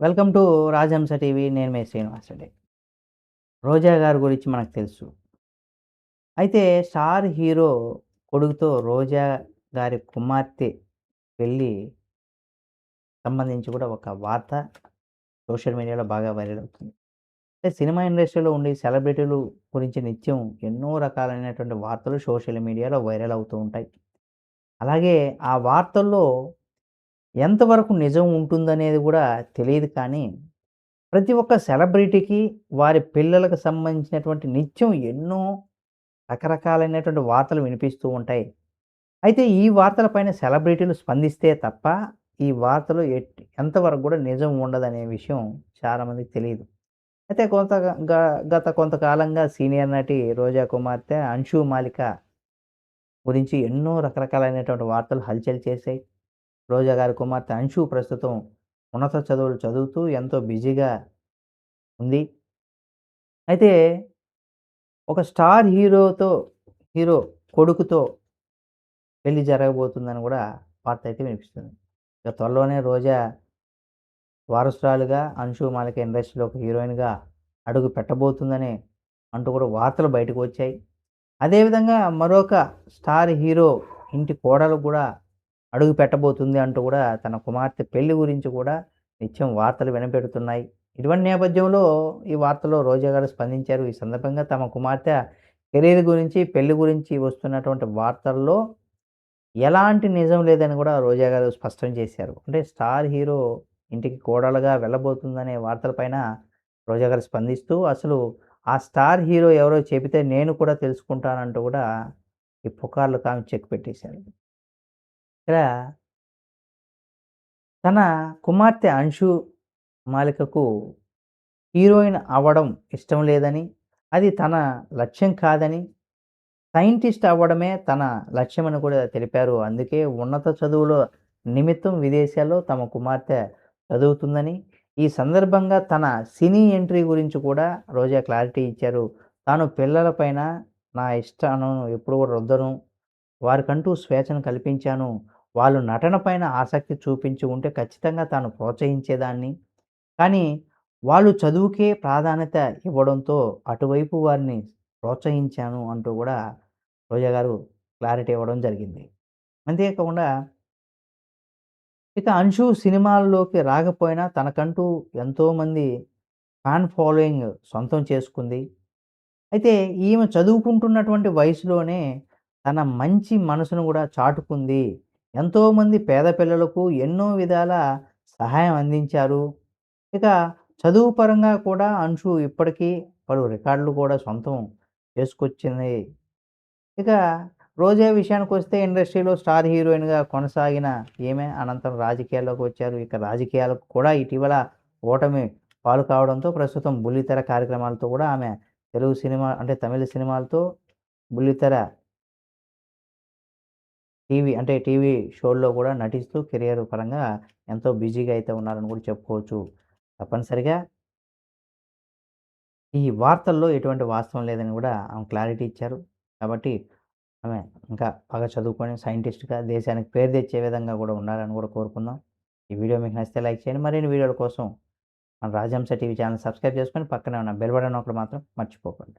Welcome to రాజహంస TV. నేను శ్రీనివాస్ అండి రోజా గారి గురించి మనకు తెలుసు. అయితే స్టార్ హీరో కొడుకుతో రోజా గారి కుమార్తె పెళ్ళి సంబంధించి కూడా ఒక వార్త సోషల్ మీడియాలో బాగా వైరల్ అవుతుంది. అంటే సినిమా ఇండస్ట్రీలో ఉండే సెలబ్రిటీలు గురించి నిత్యం ఎన్నో రకాలైనటువంటి వార్తలు సోషల్ మీడియాలో వైరల్ అవుతూ ఉంటాయి. అలాగే ఆ వార్తల్లో ఎంతవరకు నిజం ఉంటుందనేది కూడా తెలియదు కానీ ప్రతి ఒక్క సెలబ్రిటీకి వారి పిల్లలకు సంబంధించినటువంటి నిత్యం ఎన్నో రకరకాలైనటువంటి వార్తలు వినిపిస్తూ ఉంటాయి. అయితే ఈ వార్తలపైన సెలబ్రిటీలు స్పందిస్తే తప్ప ఈ వార్తలు ఎంతవరకు కూడా నిజం ఉండదనే విషయం చాలామందికి తెలియదు. అయితే కొంత గత కొంతకాలంగా సీనియర్ నటి రోజా కుమార్తె అంశు మాలిక గురించి ఎన్నో రకరకాలైనటువంటి వార్తలు హల్చల్ చేశాయి. రోజా గారి కుమార్తె అంశు ప్రస్తుతం ఉన్నత చదువులు చదువుతూ ఎంతో బిజీగా ఉంది. అయితే ఒక స్టార్ హీరోతో హీరో కొడుకుతో పెళ్ళి జరగబోతుందని కూడా వార్త అయితే వినిపిస్తుంది. ఇక త్వరలోనే రోజా వారసురాలుగా అంశు మాలిక ఇండస్ట్రీలో ఒక హీరోయిన్గా అడుగు పెట్టబోతుందని అంటూ కూడా వార్తలు బయటకు వచ్చాయి. అదేవిధంగా మరొక స్టార్ హీరో ఇంటి కోడలు కూడా అడుగు పెట్టబోతుంది అంటూ కూడా తన కుమార్తె పెళ్ళి గురించి కూడా నిత్యం వార్తలు వినపెడుతున్నాయి ఇటువంటి నేపథ్యంలో ఈ వార్తలో రోజా గారు స్పందించారు. ఈ సందర్భంగా తమ కుమార్తె కెరీర్ గురించి పెళ్ళి గురించి వస్తున్నటువంటి వార్తల్లో ఎలాంటి నిజం లేదని కూడా రోజా గారు స్పష్టం చేశారు. అంటే స్టార్ హీరో ఇంటికి కోడలుగా వెళ్ళబోతుందనే వార్తలపైన రోజా గారు స్పందిస్తూ అసలు ఆ స్టార్ హీరో ఎవరో చెబితే నేను కూడా తెలుసుకుంటానంటూ కూడా ఈ పుకార్లు ఆమె చెక్ పెట్టేశారు. ఇక్కడ తన కుమార్తె అంశు మాలికకు హీరోయిన్ అవ్వడం ఇష్టం లేదని అది తన లక్ష్యం కాదని సైంటిస్ట్ అవ్వడమే తన లక్ష్యమని కూడా తెలిపారు. అందుకే ఉన్నత చదువులో నిమిత్తం విదేశాల్లో తమ కుమార్తె చదువుతుందని ఈ సందర్భంగా తన సినీ ఎంట్రీ గురించి కూడా రోజా క్లారిటీ ఇచ్చారు. తాను పిల్లలపైన నా ఇష్టాను ఎప్పుడు కూడా రుద్దను వారికంటూ స్వేచ్ఛను కల్పించాను వాళ్ళు నటన పైన ఆసక్తి చూపించి ఉంటే ఖచ్చితంగా తాను ప్రోత్సహించేదాన్ని. కానీ వాళ్ళు చదువుకే ప్రాధాన్యత ఇవ్వడంతో అటువైపు వారిని ప్రోత్సహించాను అంటూ కూడా రోజా గారు క్లారిటీ ఇవ్వడం జరిగింది. అంతేకాకుండా ఇక అంశు సినిమాల్లోకి రాకపోయినా తనకంటూ ఎంతోమంది ఫ్యాన్ ఫాలోయింగ్ సొంతం చేసుకుంది. అయితే ఈమె చదువుకుంటున్నటువంటి వయసులోనే తన మంచి మనసును కూడా చాటుకుంది. ఎంతోమంది పేద పిల్లలకు ఎన్నో విధాల సహాయం అందించారు. ఇక చదువు పరంగా కూడా అంశు ఇప్పటికీ పలు రికార్డులు కూడా సొంతం చేసుకొచ్చింది. ఇక రోజా విషయానికి వస్తే ఇండస్ట్రీలో స్టార్ హీరోయిన్గా కొనసాగిన ఈమె అనంతరం రాజకీయాల్లోకి వచ్చారు. ఇక రాజకీయాలకు కూడా ఇటీవల ఓటమి పాలు కావడంతో ప్రస్తుతం బుల్లితెర కార్యక్రమాలతో కూడా ఆమె తెలుగు సినిమా అంటే తమిళ సినిమాలతో బుల్లితెర టీవీ అంటే టీవీ షోల్లో కూడా నటిస్తూ కెరియర్ పరంగా ఎంతో బిజీగా అయితే ఉన్నారని కూడా చెప్పుకోవచ్చు. తప్పనిసరిగా ఈ వార్తల్లో ఎటువంటి వాస్తవం లేదని కూడా ఆమె క్లారిటీ ఇచ్చారు. కాబట్టి ఆమె ఇంకా బాగా చదువుకొని సైంటిస్ట్గా దేశానికి పేరు తెచ్చే విధంగా కూడా ఉండాలని కూడా కోరుకుందాం. ఈ వీడియో మీకు నచ్చితే లైక్ చేయండి. మరిన్ని వీడియోల కోసం మన రాజహంస టీవీ ఛానల్ సబ్స్క్రైబ్ చేసుకొని పక్కనే ఉన్న బెల్ బటన్ ఒకటి మాత్రం మర్చిపోకండి.